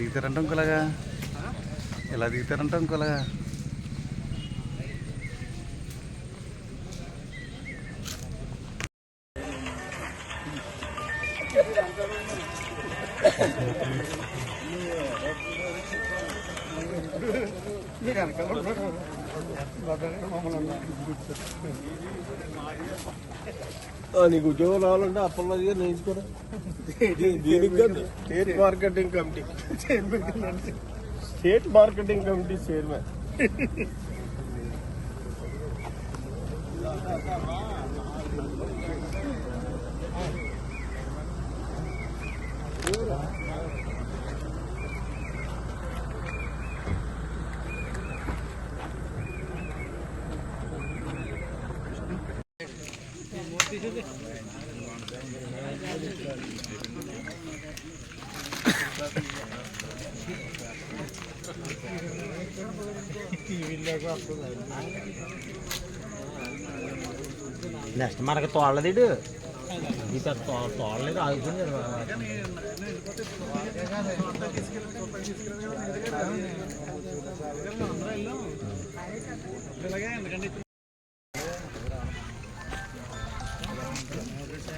దిగుతారంట ఇంకోలాగా ఎలా దిగుతారంట ఇంకోలాగా నీకు ఉద్యోగం రావాలంటే అప్పట్లో నేర్చుకోరా. దీనికి కాదు state marketing committee state marketing committee chairman next మనకి తోడలేదు ఈ పెద్ద తో తోడలేదు ఆగుతుంది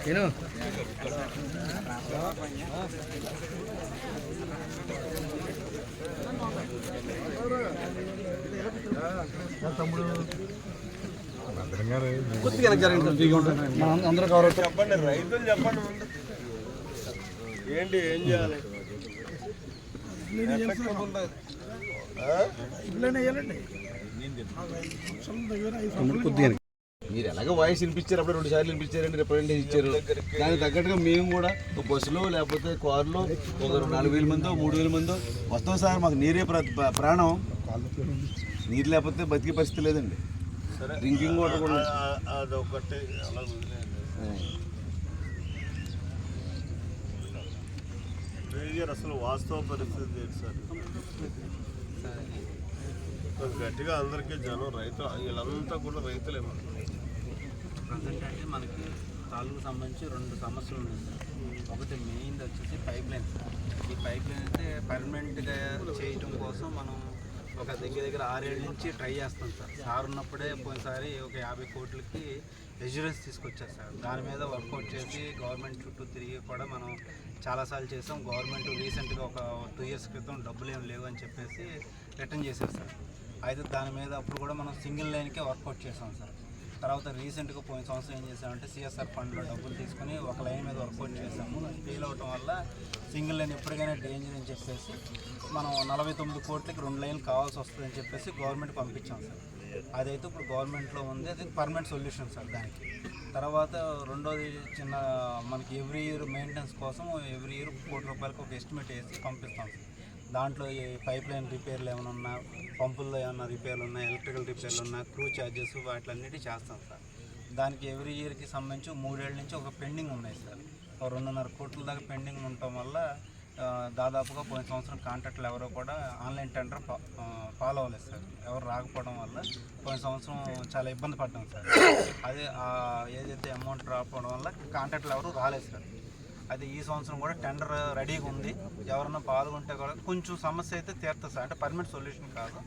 నేను మనం అందరూ చెప్పండి రైతులు చెప్పండి ఏంటి ఏం చేయాలి కొద్దిగా మీరు ఎలాగ వాయిస్ వినిపించారు అప్పుడు రెండు సార్లు వినిపించారండి రిప్రజెంటేషన్ ఇచ్చారు. దానికి తగ్గట్టుగా మేము కూడా ఒక బస్సులో లేకపోతే కారులో ఒక నాలుగు వేల మందో మూడు వేల మందో వస్తాం సార్ మాకు నీరే ప్ర- ప్ర- ప్రాణం. నీరు లేకపోతే బతికే పరిస్థితి లేదండి. డ్రింకింగ్ వాటర్ కూడా అదొకటి అసలు వాస్తవ పరిస్థితి ఏంటి సార్? కొంచెం గట్టిగా అందరికీ జనం రైతు వీళ్ళంతా కూడా రైతులేమో ప్రజెంట్ అంటే మనకి తాలూకు సంబంధించి రెండు సమస్యలు ఉన్నాయి సార్. ఒకటి మెయిన్ వచ్చేసి పైప్ లైన్ ఈ పైప్ లైన్ అయితే పర్మనెంట్గా చేయటం కోసం మనం ఒక దగ్గర దగ్గర ఆరేళ్ళ నుంచి ట్రై చేస్తాం సార్. సార్ ఉన్నప్పుడే పోయినసారి ఒక యాభై కోట్లకి ఎష్యూరెన్స్ తీసుకొచ్చారు సార్. దాని మీద వర్కౌట్ చేసి గవర్నమెంట్ చుట్టూ తిరిగి కూడా మనం చాలాసార్లు చేసాం. గవర్నమెంట్ రీసెంట్గా ఒక టూ ఇయర్స్ క్రితం డబ్బులు ఏం లేవు అని చెప్పేసి రిటర్న్ చేశారు సార్. అయితే దాని మీద అప్పుడు కూడా మనం సింగిల్ లైన్కే వర్కౌట్ చేసాం సార్. తర్వాత రీసెంట్గా పోయిన సంవత్సరం ఏం చేశామంటే సిఎస్ఆర్ ఫండ్లో డబ్బులు తీసుకొని ఒక లైన్ మీద వర్కౌట్ చేసాము అది ఫెయిల్ అవటం వల్ల సింగిల్ లైన్ ఎప్పటికైనా డేంజర్ అని చెప్పేసి మనం నలభై తొమ్మిది కోట్లకి రెండు లైన్లు కావాల్సి వస్తుందని చెప్పేసి గవర్నమెంట్ పంపించాం సార్. అదైతే ఇప్పుడు గవర్నమెంట్లో ఉంది. అది పర్మనెంట్ సొల్యూషన్ సార్ దానికి. తర్వాత రెండోది చిన్న మనకి ఎవ్రీ ఇయర్ మెయింటెనెన్స్ కోసం ఎవ్రీ ఇయర్ కోటి రూపాయలకు ఒక ఎస్టిమేట్ వేసి పంపిస్తాం సార్. దాంట్లో ఈ పైప్ లైన్ రిపేర్లు ఏమైనా ఉన్నా పంపుల్లో ఏమైనా రిపేర్లు ఉన్నా ఎలక్ట్రికల్ రిపేర్లు ఉన్నా క్రూ ఛార్జెస్ వాటిలన్నిటి చేస్తాం సార్. దానికి ఎవ్రీ ఇయర్కి సంబంధించి మూడేళ్ళ నుంచి ఒక పెండింగ్ ఉన్నాయి సార్. ఒక రెండున్నర కోట్ల దాకా పెండింగ్ ఉండటం వల్ల దాదాపుగా పోయిన సంవత్సరం కాంట్రాక్ట్లు ఎవరో కూడా ఆన్లైన్ టెండర్ ఫాలో అవ్వలేదు సార్. ఎవరు రాకపోవడం వల్ల పోయిన సంవత్సరం చాలా ఇబ్బంది పడ్డాం సార్. అదే ఏదైతే అమౌంట్ రాకపోవడం వల్ల కాంట్రాక్ట్లు ఎవరు రాలేదు సార్. అది ఈ సంవత్సరం కూడా టెండర్ రెడీగా ఉంది. ఎవరన్నా పాల్గొంటే కూడా కొంచెం సమస్య అయితే తీరుతుంది సార్. అంటే పర్మనెంట్ సొల్యూషన్ కాదు.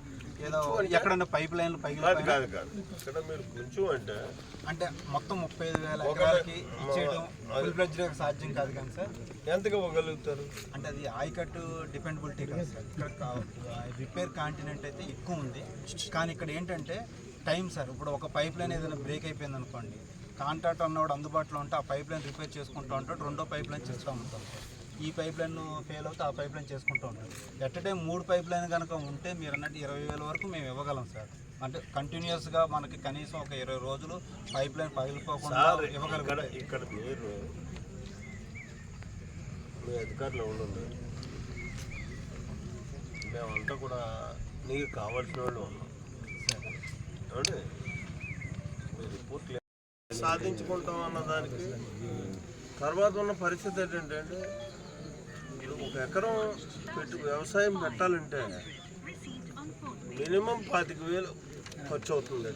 ఏదో ఎక్కడన్నా పైప్ లైన్లు పైకి కాదు కాదు. ఇక్కడ మీరు కొంచెం అంటే అంటే మొత్తం ముప్పై ఐదు వేల ఎకరాలకి ఇచ్చేయడం ఫుల్ సాధ్యం కాదు కానీ సార్. ఎంతగా ఇవ్వగలుగుతారు? అంటే అది ఆయకట్టు డిపెండబిలిటీ కాదు సార్. ఇక్కడ రిపేర్ కాంటినెంట్ అయితే ఎక్కువ ఉంది. కానీ ఇక్కడ ఏంటంటే టైం సార్. ఇప్పుడు ఒక పైప్ లైన్ ఏదైనా బ్రేక్ అయిపోయింది అనుకోండి కాంట్రాక్ట్ అన్నవాడు అందుబాటులో ఉంటే ఆ పైప్ లైన్ రిపేర్ చేసుకుంటూ ఉంటాడు రెండో పైప్ లైన్ చేస్తూ ఉంటాం. ఈ పైప్ లైన్ ఫెయిల్ అవుతే ఆ పైప్ లైన్ చేసుకుంటూ ఉంటాం. ఎట్ టైం మూడు పైప్ లైన్ కనుక ఉంటే మీరు అన్నట్టు ఇరవై వేల వరకు మేము ఇవ్వగలం సార్. అంటే కంటిన్యూస్గా మనకి కనీసం ఒక ఇరవై రోజులు పైప్ లైన్ పగిలిపోకుండా సార్ ఇక్కడ మీరు మీ అధికారులు ఉన్నారు మేమంతా కూడా నీకు కావాల్సిన వాళ్ళు ఉన్నాం. రిపోర్ట్ సాధించుకుంటాం అన్న దానికి తర్వాత ఉన్న పరిస్థితి ఏంటంటే అంటే ఒక ఎకరం పెట్టు వ్యవసాయం పెట్టాలంటే మినిమం పాతిక వేలు ఖర్చు అవుతుంది.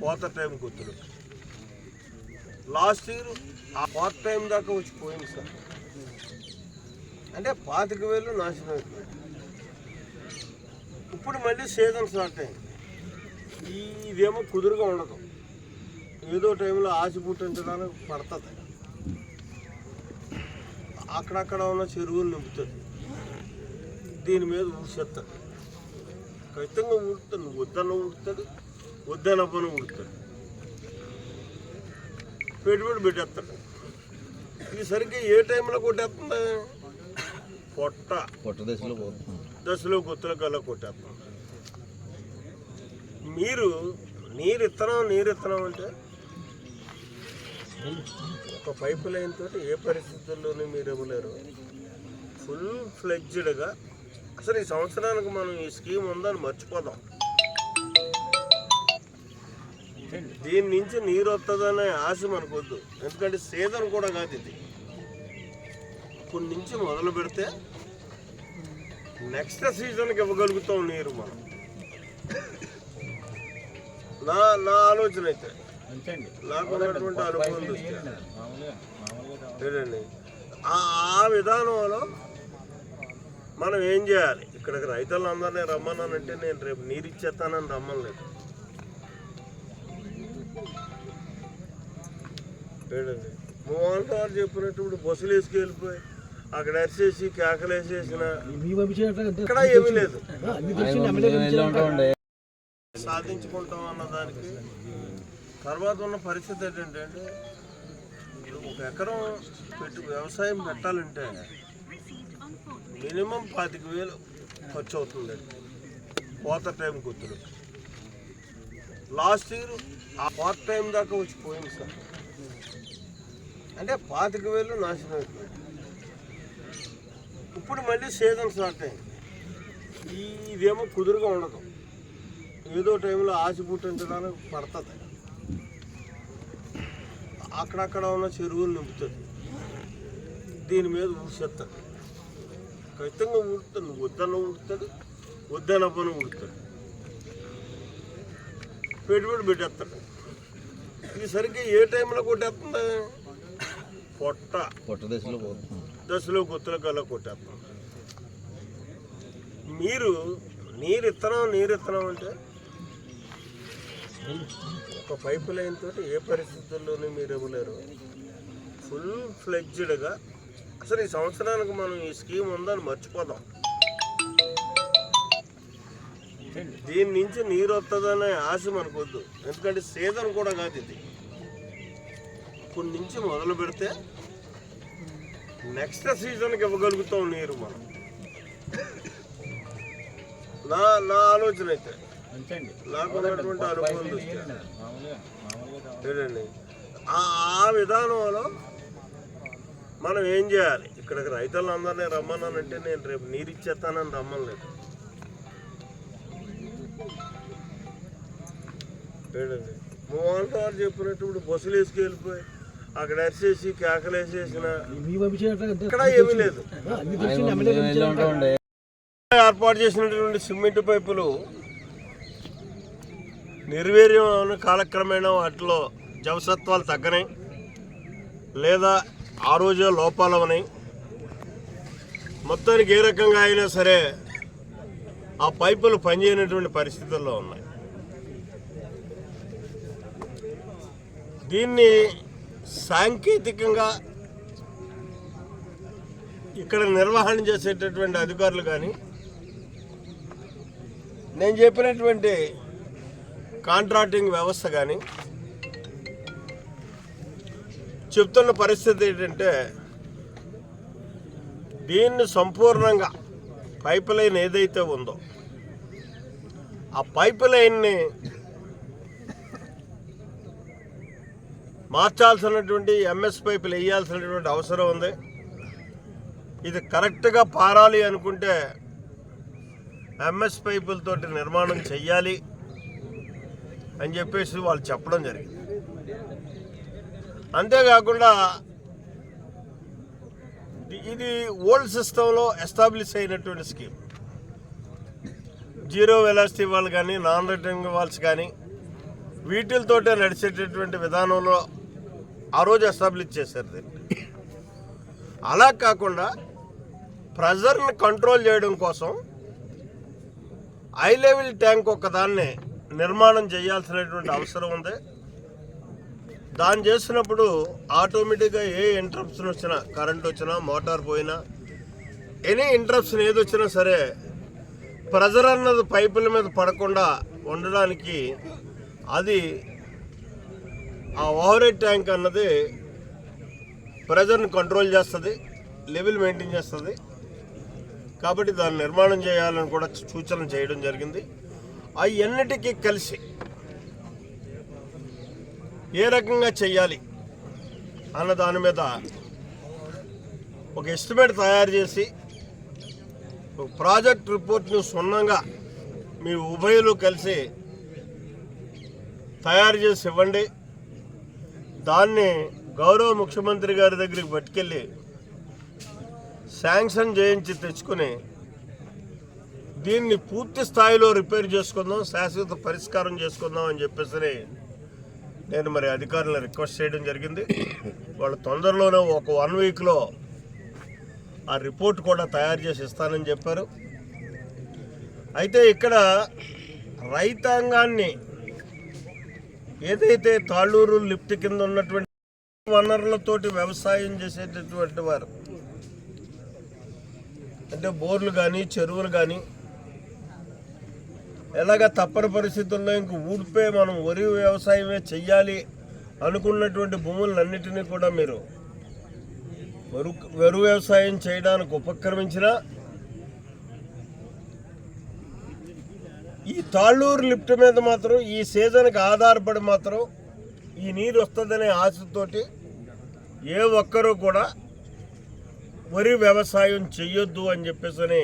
కోత టైం గుర్తులు లాస్ట్ ఇయర్ ఆ కోత టైం దాకా వచ్చి పోయింది సార్. అంటే పాతిక వేలు నాశనం అయిపోయింది. ఇప్పుడు మళ్ళీ సీజన్ స్టార్ట్ అయింది. ఇదేమో కుదురుగా ఉండదు. ఏదో టైంలో ఆశ పుట్టించడానికి పడుతుంది. అక్కడక్కడ ఉన్న చెరువులు నింపుతుంది. దీని మీద ఊసేస్తుంది ఖచ్చితంగా ఊడుతుంది వద్దన్న ఊడుతుంది వద్దన్న పని ఊడుతుంది పెట్టుబడి పెట్టేస్తాడు. ఇది సరిగ్గా ఏ టైంలో కొట్టేస్తుంది? పొట్ట. పొట్ట దశలో దశలో గుత్తల కల్లా కొట్టేస్తాం మీరు నీరు ఇత్తనం నీరు ఇత్తనం అంటే ఒక పైప్ లైన్ తోటి ఏ పరిస్థితుల్లోనూ మీరు ఇవ్వలేరు. ఫుల్ ఫ్లెడ్జ్డ్గా. అసలు ఈ సంవత్సరానికి మనం ఈ స్కీమ్ ఉందని మర్చిపోదాం. దీని నుంచి నీరు వస్తుందనే ఆశ మనకొద్దు. ఎందుకంటే సీజన్ కూడా కాదు ఇది. ఇప్పుడు నుంచి మొదలు పెడితే నెక్స్ట్ సీజన్కి ఇవ్వగలుగుతాం నీరు మనం. నా నా ఆలోచన అయితే. నాకు ఉన్నటువంటి అనుభవం ఆ విధానంలో మనం ఏం చేయాలి? ఇక్కడికి రైతులందరినీ రమ్మన్నానంటే నేను రేపు నీరు ఇచ్చేస్తానని రమ్మలేదు ఏంటండి మోహన్ గారు చెప్పినట్టు ఇప్పుడు బస్సులు వేసుకెళ్ళిపోయి అక్కడ అరిసేసి కేకలేసేసిన ఇక్కడ ఏమీ లేదు. సాధించుకుంటాం అన్న దానికి. తర్వాత ఉన్న పరిస్థితి ఏంటంటే అంటే ఒక ఎకరం పెట్టు వ్యవసాయం పెట్టాలంటే మినిమం పాతిక వేలు ఖర్చు అవుతుంది. కోత టైం గుర్తులు లాస్ట్ ఇయర్ ఆ కోత టైం దాకా వచ్చి పోయింది సార్. అంటే పాతిక వేలు నాశనం అయిపోయింది. ఇప్పుడు మళ్ళీ సీజన్ స్టార్ట్ అయింది. ఇదేమో కుదురుగా ఉండదు. ఏదో టైంలో ఆశ పుట్టించడానికి పడుతుంది. అక్కడక్కడ ఉన్న చెరువులు నింపుతుంది దీని మీద ఊసేస్తుంది ఖచ్చితంగా ఊడుతుంది వద్దన్న ఊడుతుంది వద్దన్న పని ఊడుతుంది పెట్టుబడి పెట్టేస్తాడు సరిగ్గా ఏ టైంలో కొట్టేస్తుంది? పొట్ట. పొట్ట దశలో దశలో గుత్తల కల్లా కొట్టేస్తాం మీరు నీరు ఇత్తనం నీరు ఇత్తనం అంటే ఒక పైపు లైన్ తోటి ఏ పరిస్థితుల్లోనూ మీరు ఇవ్వలేరు. ఫుల్ ఫ్లెడ్జ్డ్గా. అసలు ఈ సంవత్సరానికి మనం ఈ స్కీమ్ ఉందని మర్చిపోదాం. దీని నుంచి నీరు వస్తుందనే ఆశ మనకొద్దు. ఎందుకంటే సీజన్ కూడా కాదు ఇది. ఇప్పటి నుంచి మొదలు పెడితే నెక్స్ట్ సీజన్కి ఇవ్వగలుగుతాం నీరు మనం. నా నా ఆలోచన అయితే. అనుభవం ఏంటండి ఆ విధానంలో మనం ఏం చేయాలి? ఇక్కడికి రైతులందరినీ రమ్మన్నానంటే నేను రేపు నీరు ఇచ్చేస్తానని రమ్మలేదు ఏంటండి మోహన్ గారు చెప్పినట్టు ఇప్పుడు బస్సులు వేసుకెళ్ళిపోయి అక్కడ అరిసేసి కేకలేసేసిన ఇక్కడ ఏమీ లేదు. ఏర్పాటు చేసినటువంటి సిమెంట్ పైపులు నిర్వీర్యం కాలక్రమేణా వాటిలో జవసత్వాలు తగ్గనాయి లేదా ఆ రోజే లోపాలు ఉన్నాయి మొత్తానికి ఏ రకంగా అయినా సరే ఆ పైపులు పనిచేయనటువంటి పరిస్థితుల్లో ఉన్నాయి. దీన్ని సాంకేతికంగా ఇక్కడ నిర్వహణ చేసేటటువంటి అధికారులు కానీ నేను చెప్పినటువంటి కాంట్రాక్టింగ్ వ్యవస్థ కానీ చెప్తున్న పరిస్థితి ఏంటంటే దీన్ని సంపూర్ణంగా పైప్ లైన్ ఏదైతే ఉందో ఆ పైప్ లైన్ని మార్చాల్సినటువంటి ఎంఎస్ పైపులు వేయాల్సినటువంటి అవసరం ఉంది. ఇది కరెక్ట్గా పారాలి అనుకుంటే ఎంఎస్ పైపులతోటి నిర్మాణం చెయ్యాలి. అని చెప్పేసి వాళ్ళు చెప్పడం జరిగింది. అంతేకాకుండా ఇది ఓల్డ్ సిస్టంలో ఎస్టాబ్లిష్ అయినటువంటి స్కీమ్. జీరో వెలాసిటీ వాళ్ళు కానీ నాన్ రిటర్నింగ్ వాల్స్ కానీ వీటితోటే నడిచేటటువంటి విధానంలో ఆ రోజు ఎస్టాబ్లిష్ చేశారు దీన్ని. అలా కాకుండా ప్రెజర్ని కంట్రోల్ చేయడం కోసం హై లెవెల్ ట్యాంక్ ఒకదాన్నే నిర్మాణం చేయాల్సినటువంటి అవసరం ఉంది. దాన్ని చేసినప్పుడు ఆటోమేటిక్గా ఏ ఇంటరప్షన్ వచ్చినా కరెంట్ వచ్చినా మోటార్ పోయినా ఎనీ ఇంటరప్షన్ ఏది వచ్చినా సరే ప్రెజర్ అన్నది పైపుల మీద పడకుండా ఉండడానికి అది ఆ ఓవరేట్ ట్యాంక్ అన్నది ప్రెజర్ని కంట్రోల్ చేస్తుంది లెవెల్ మెయింటైన్ చేస్తుంది. కాబట్టి దాన్ని నిర్మాణం చేయాలని కూడా సూచన చేయడం జరిగింది. అవన్నిటికీ కలిసి ఏ రకంగా చేయాలి అన్న దాని మీద ఒక ఎస్టిమేట్ తయారు చేసి ఒక ప్రాజెక్ట్ రిపోర్ట్ను సున్నంగా మీ ఉభయలు కలిసి తయారు చేసి ఇవ్వండి. దాన్ని గౌరవ ముఖ్యమంత్రి గారి దగ్గరికి పట్టుకెళ్ళి శాంక్షన్ చేయించి తెచ్చుకుని దీన్ని పూర్తి స్థాయిలో రిపేర్ చేసుకుందాం శాశ్వత పరిష్కారం చేసుకుందాం అని చెప్పేసి నేను మరి అధికారులను రిక్వెస్ట్ చేయడం జరిగింది. వాళ్ళు తొందరలోనే ఒక వన్ వీక్లో ఆ రిపోర్ట్ కూడా తయారు చేసి ఇస్తానని చెప్పారు. అయితే ఇక్కడ రైతాంగాన్ని ఏదైతే తాళ్ళూరు లిఫ్ట్ కింద ఉన్నటువంటి వనరులతోటి వ్యవసాయం చేసేటటువంటి వారు అంటే బోర్లు కానీ చెరువులు కానీ ఎలాగ తప్పని పరిస్థితుల్లో ఇంక ఊడిపే మనం వరి వ్యవసాయమే చెయ్యాలి అనుకున్నటువంటి భూములన్నిటినీ కూడా మీరు వరు వరు వ్యవసాయం చేయడానికి ఉపక్రమించిన ఈ తాళ్ళూరు లిఫ్ట్ మీద మాత్రం ఈ సీజన్కి ఆధారపడి మాత్రం ఈ నీరు వస్తుందనే ఆశతోటి ఏ ఒక్కరూ కూడా వరి వ్యవసాయం చెయ్యొద్దు అని చెప్పేసి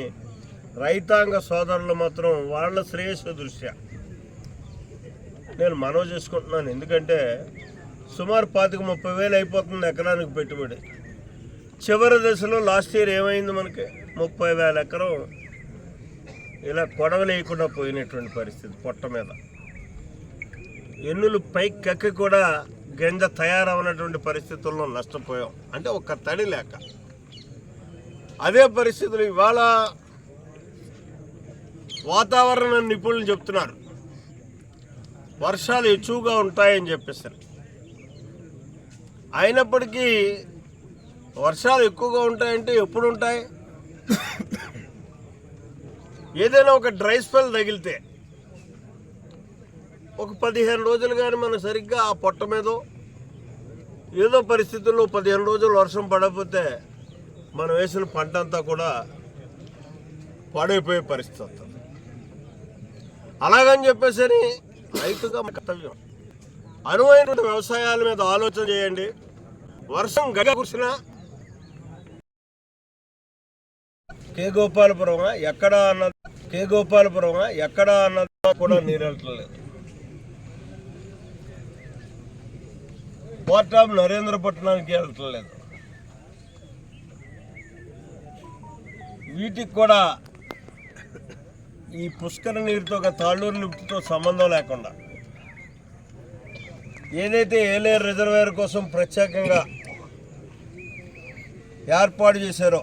రైతాంగ సోదరులు మాత్రం వాళ్ళ శ్రేయస్సు దృష్ట్యా. నేను మనవి చేసుకుంటున్నాను. ఎందుకంటే సుమారు పాతిక ముప్పై వేలు అయిపోతుంది ఎకరానికి పెట్టుబడి. చివరి దశలో లాస్ట్ ఇయర్ ఏమైంది మనకి? ముప్పై వేల ఎకరం ఇలా కొడవలేయకుండా పోయినటువంటి పరిస్థితి పొట్ట మీద. ఎన్నులు పైకి కక్కి కూడా గింజ తయారవనటువంటి పరిస్థితుల్లో నష్టపోయాం. అంటే ఒక్క తడి లేక. అదే పరిస్థితులు ఇవాళ వాతావరణ నిపుణులు చెప్తున్నారు. వర్షాలు ఎక్కువగా ఉంటాయని చెప్పేసారు అయినప్పటికీ వర్షాలు ఎక్కువగా ఉంటాయంటే ఎప్పుడు ఉంటాయి? ఏదైనా ఒక డ్రై స్పెల్ తగిలితే ఒక పదిహేను రోజులు కానీ మనం సరిగ్గా ఆ పొట్ట మీదో ఏదో పరిస్థితుల్లో పదిహేను రోజులు వర్షం పడకపోతే మనం వేసిన పంట అంతా కూడా పాడైపోయే పరిస్థితి అలాగని చెప్పేసి రైతుగా మన కర్తవ్యం. అనువైన వ్యవసాయాల మీద ఆలోచన చేయండి. వర్షం గగ కురిసిన కే గోపాలపురం ఎక్కడ అన్నది కే గోపాలపురం ఎక్కడ అన్నది కూడా నీరు వెళ్ళట్లేదు పోర్ట్ ఆఫ్ నరేంద్రపట్నానికి వెళ్ళట్లేదు వీటికి కూడా ఈ పుష్కర నీరుతో ఒక తాళ్ళూరు లిఫ్ట్తో సంబంధం లేకుండా ఏదైతే ఏలేరు రిజర్వేయర్ కోసం ప్రత్యేకంగా ఏర్పాటు చేశారో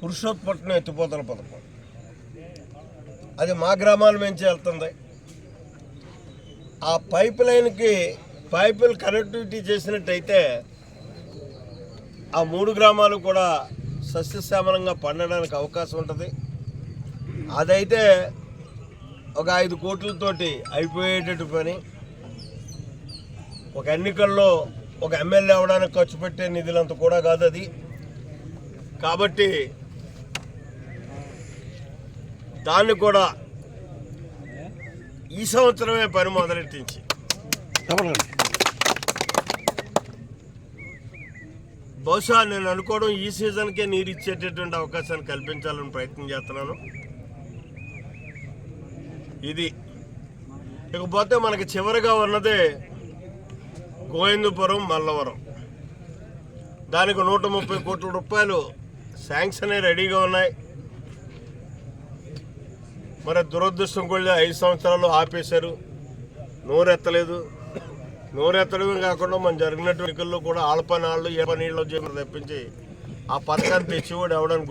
పురుషోత్పట్నం ఎత్తిపోతల పథకం. అది మా గ్రామాల నుంచి వెళ్తుంది. ఆ పైప్ లైన్కి పైపులు కనెక్టివిటీ చేసినట్టయితే ఆ మూడు గ్రామాలు కూడా సస్యశ్యామలంగా పండడానికి అవకాశం ఉంటుంది. అదైతే ఒక ఐదు కోట్లతోటి అయిపోయేటట్టు పని. ఒక ఎన్నికల్లో ఒక ఎమ్మెల్యే అవడానికి ఖర్చు పెట్టే నిధులంత కూడా కాదు అది. కాబట్టి దాన్ని కూడా ఈ సంవత్సరమే పని మొదలెట్టించి బహుశా నేను అనుకోవడం ఈ సీజన్కే నీరు ఇచ్చేటటువంటి అవకాశాన్ని కల్పించాలని ప్రయత్నం చేస్తున్నాను. ఇది. ఇకపోతే మనకి చివరిగా ఉన్నదే గోవిందపురం మల్లవరం. దానికి నూట ముప్పై కోట్ల రూపాయలు శాంక్షన్ రెడీగా ఉన్నాయి. మరి దురదృష్టం కూడా ఐదు సంవత్సరాలు ఆపేశారు. నోరెత్తలేదు. నోరెత్తడమే కాకుండా మనం జరిగినటువంటి ఎన్నికల్లో కూడా ఆళ్ళ పని వాళ్ళు ఏ పని తప్పించి ఆ పథకాన్ని తెచ్చివాడు ఎవడానికి